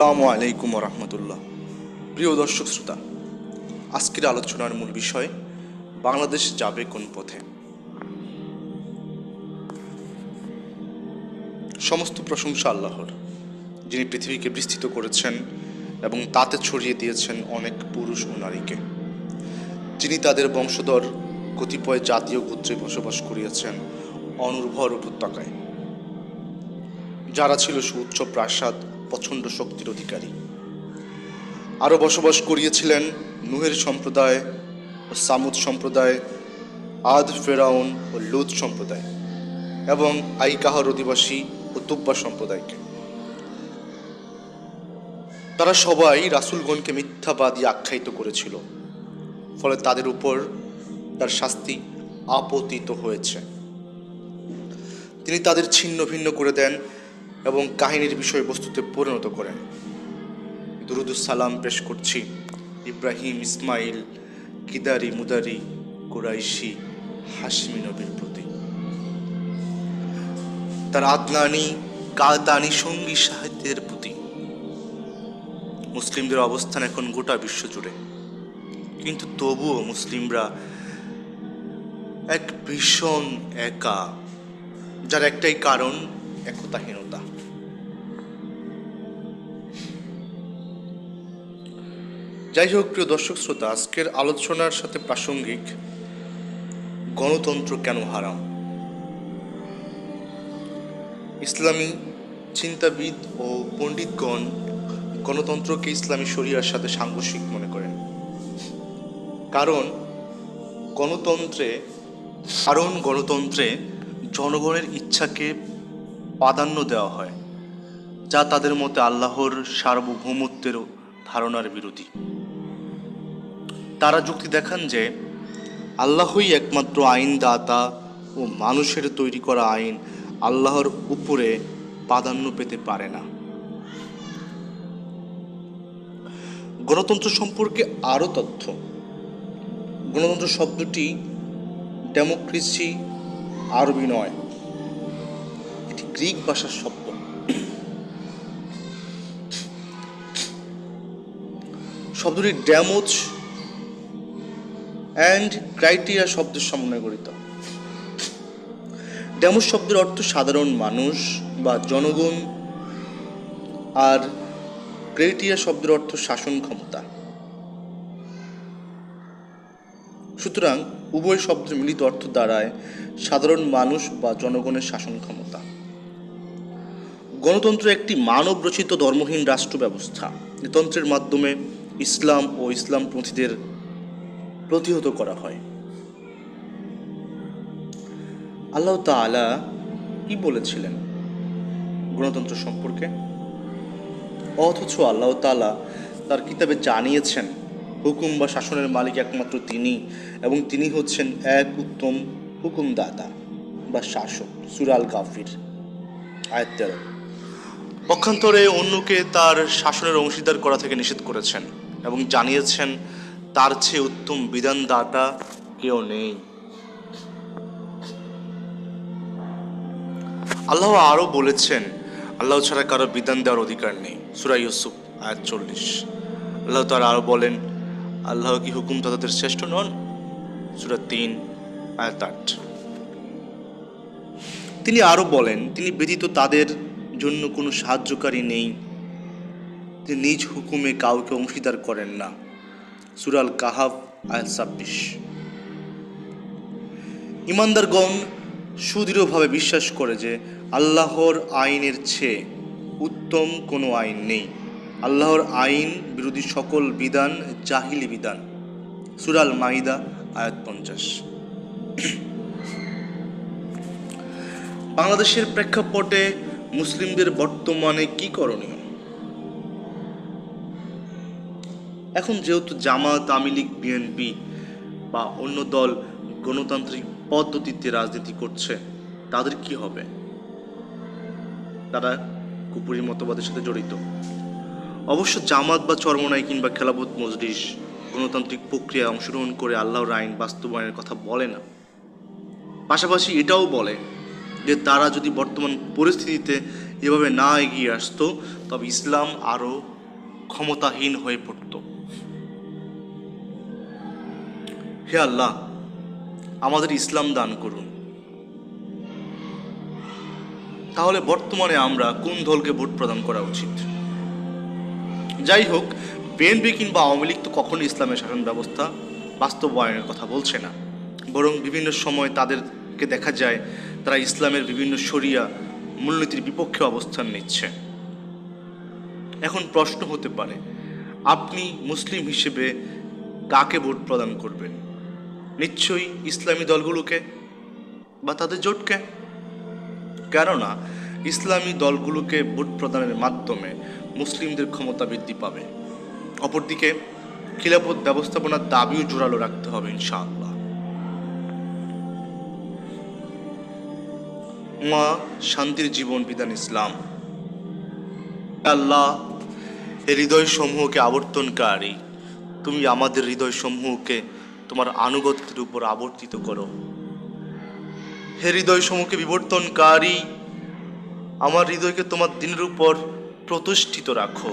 আসসালামু আলাইকুম রহমতুল্লাহ প্রিয় দর্শক শ্রোতা, আজকের আলোচনার মূল বিষয়, বাংলাদেশ যাবে কোন পথে? সমস্ত প্রশংসা আল্লাহর, যিনি পৃথিবীকে বিস্তৃত করেছেন এবং তাতে ছড়িয়ে দিয়েছেন অনেক পুরুষ ও নারীকে। যিনি তাদের বংশধর কতিপয় জাতীয় গোত্রে বসবাস করিয়েছেন অনুর্ভর উপত্যকায়। যারা ছিল সুউচ্চ প্রাসাদ প্রচণ্ড শক্তির অধিকারী। আরও বসবাস করিয়েছিলেন নুহের সম্প্রদায় ও সামুদ সম্প্রদায়, আদ, ফেরাউন ও লুত সম্প্রদায় এবং আইকাহার অধিবাসী ও তুব্বা সম্প্রদায়কে। তারা সবাই রাসুলগণকে মিথ্যাবাদী আখ্যায়িত করেছিল, ফলে তাদের উপর তার শাস্তি আপতিত হয়েছে। তিনি তাদের ছিন্ন ভিন্ন করে দেন এবং কাহিনীর বিষয়বস্তুতে পরিণত করেন। সালাম পেশ করছি ইব্রাহিম ইসমাইল, কিদারি, মুদারি, কুরাইশি হাসমি নবীর প্রতি। তার আদনানি কাতানি সঙ্গী সাহিত্যের প্রতি। মুসলিমদের অবস্থান এখন গোটা বিশ্ব জুড়ে। কিন্তু তবুও মুসলিমরা এক ভীষণ একা, যার একটাই কারণ একতাহীনতা যাই হোক প্রিয় দর্শক শ্রোতা, আজকের আলোচনার সাথে প্রাসঙ্গিক, গণতন্ত্র কেন হারাম? ইসলামী চিন্তাবিদ ও পণ্ডিতগণ গণতন্ত্রকে ইসলামী শরিয়ার সাথে সাংঘর্ষিক মনে করেন। কারণ, গণতন্ত্রে কারণ গণতন্ত্রে জনগণের ইচ্ছাকে প্রাধান্য দেওয়া হয়, যা তাদের মতে আল্লাহর সার্বভৌমত্বের ধারণার বিরোধী। তারা যুক্তি দেখান যে আল্লাহই একমাত্র আইনদাতা ও মানুষের তৈরি করা আইন আল্লাহর উপরে প্রাধান্য পেতে পারে না। গণতন্ত্র সম্পর্কে আরও তথ্য। গণতন্ত্র শব্দটি ডেমোক্রেসি আরবি নয়, এটি গ্রিক ভাষার শব্দ। শব্দটি ড্যামোজ অ্যান্ড ক্রাইটেরিয়া শব্দের সমন্বয়ে গঠিত ড্যামোজ শব্দের অর্থ সাধারণ মানুষ বা জনগণ, আর ক্রাইটেরিয়া শব্দের অর্থ শাসন ক্ষমতা। সুতরাং উভয় শব্দের মিলিত অর্থ দাঁড়ায় সাধারণ মানুষ বা জনগণের শাসন ক্ষমতা। গণতন্ত্র একটি মানব রচিত ধর্মহীন রাষ্ট্র ব্যবস্থা তন্ত্রের মাধ্যমে ইসলাম ও ইসলাম ইসলামপন্থীদের প্রতিহত করা হয়। আল্লাহ তাআলা কি বলেছিলেন গণতন্ত্র সম্পর্কে? অথচ আল্লাহ তাআলা তার কিতাবে জানিয়েছেন, হুকুম বা শাসনের মালিক একমাত্র তিনি এবং তিনি হচ্ছেন এক উত্তম হুকুমদাতা বা শাসক সুরাল কাফির আয়াত তেরো। পক্ষান্তরে অন্যকে তার শাসনের অংশীদার করা থেকে নিষেধ করেছেন এবং জানিয়েছেন তার চেয়ে উত্তম বিধানদাতা কেউ নেই। আল্লাহ আরও বলেছেন, আল্লাহ ছাড়া কারও বিধান দেওয়ার অধিকার নেই। সুরা ইউসুফ, আয়াত চল্লিশ। আল্লাহ তার আরও বলেন, আল্লাহ কি হুকুম তাদের শ্রেষ্ঠ নন? সুরা তিন, আয়াত আট। তিনি আরও বলেন, তিনি ব্যতীত তাদের জন্য কোনো সাহায্যকারী নেই। তিনি নিজ হুকুমে কাউকে অংশীদার করেন না। সুরাল কাহাব আয়াত ছাব্বিশ। ইমানদারগণ সুদৃঢ়ভাবে বিশ্বাস করে যে আল্লাহর আইনের চেয়ে উত্তম কোনো আইন নেই। আল্লাহর আইন বিরোধী সকল বিধান জাহিলি বিধান। সুরাল মাইদা, আয়াত পঞ্চাশ। বাংলাদেশের প্রেক্ষাপটে মুসলিমদের বর্তমানে কি করণীয়? এখন যেহেতু জামাত আওয়ামী লীগ বিএনপি বা অন্য দল গণতান্ত্রিক পদ্ধতিতে রাজনীতি করছে, তাদের কি হবে? তারা কুপুরি মতবাদের সাথে জড়িত। অবশ্য জামাত বা চরমনাই কিংবা খেলাবোধ মজলিস গণতান্ত্রিক প্রক্রিয়ায় অংশগ্রহণ করে আল্লাহর আইন বাস্তবায়নের কথা বলে না। পাশাপাশি এটাও বলে যে তারা যদি বর্তমান পরিস্থিতিতে এভাবে না এগিয়ে আসতো, তবে ইসলাম আরও ক্ষমতাহীন হয়ে পড়ত। হে আল্লাহ, আমাদের ইসলাম দান করুন। তাহলে বর্তমানে আমরা কোন দলকে ভোট প্রদান করা উচিত? যাই হোক বিএনপি কিংবা আওয়ামী লীগ তো কখনো ইসলামের শাসন ব্যবস্থা বাস্তবায়নের কথা বলছে না। বরং বিভিন্ন সময় তাদেরকে দেখা যায়, তারা ইসলামের বিভিন্ন শরিয়া মূলনীতির বিপক্ষে অবস্থান নিচ্ছে। এখন প্রশ্ন হতে পারে, আপনি মুসলিম হিসেবে কাকে ভোট প্রদান করবেন? নিশ্চয়ই ইসলামী দলগুলোকে বা তাদের জোটকে। কেননা ইসলামী দলগুলোকে ভোট প্রদানের মাধ্যমে মুসলিমদের ক্ষমতা বৃদ্ধি পাবে। অপরদিকে খিলাফত ব্যবস্থাপনার দাবিও জোরালো রাখতে হবে ইনশাআল্লাহ। মা শান্তির জীবন বিধান ইসলাম। আল্লাহ হৃদয় সমূহকে আবর্তনকারী। তুমি আমাদের হৃদয় সমূহকে তোমার আনুগত্যের উপর আবর্তিত করো। হে হৃদয় সমূহকে বিবর্তনকারী, আমার হৃদয়কে তোমার দিনের উপর প্রতিষ্ঠিত রাখো।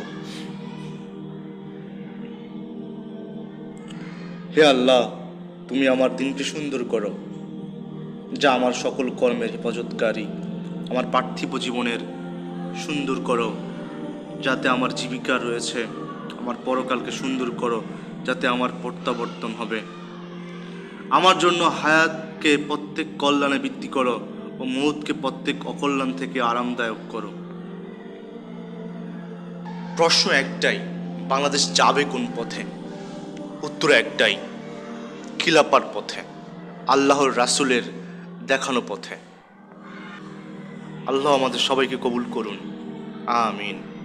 হে আল্লাহ, তুমি আমার দিনকে সুন্দর করো, যা আমার সকল কর্মের হেফাজতকারী, আমার পার্থিব জীবনের সুন্দর করো, যাতে আমার জীবিকা রয়েছে, আমার পরকালকে সুন্দর করো, যাতে আমার প্রত্যাবর্তন হবে। আমার জন্য হায়াতকে প্রত্যেক কল্যাণে বৃদ্ধি করো ও মৌতকে প্রত্যেক অকল্যাণ থেকে আরামদায়ক করো। প্রশ্ন একটাই, বাংলাদেশ যাবে কোন পথে? উত্তর একটাই খিলাপার পথে, আল্লাহর রাসূলের দেখানো পথে। আল্লাহ আমাদের সবাইকে কবুল করুন। আমিন।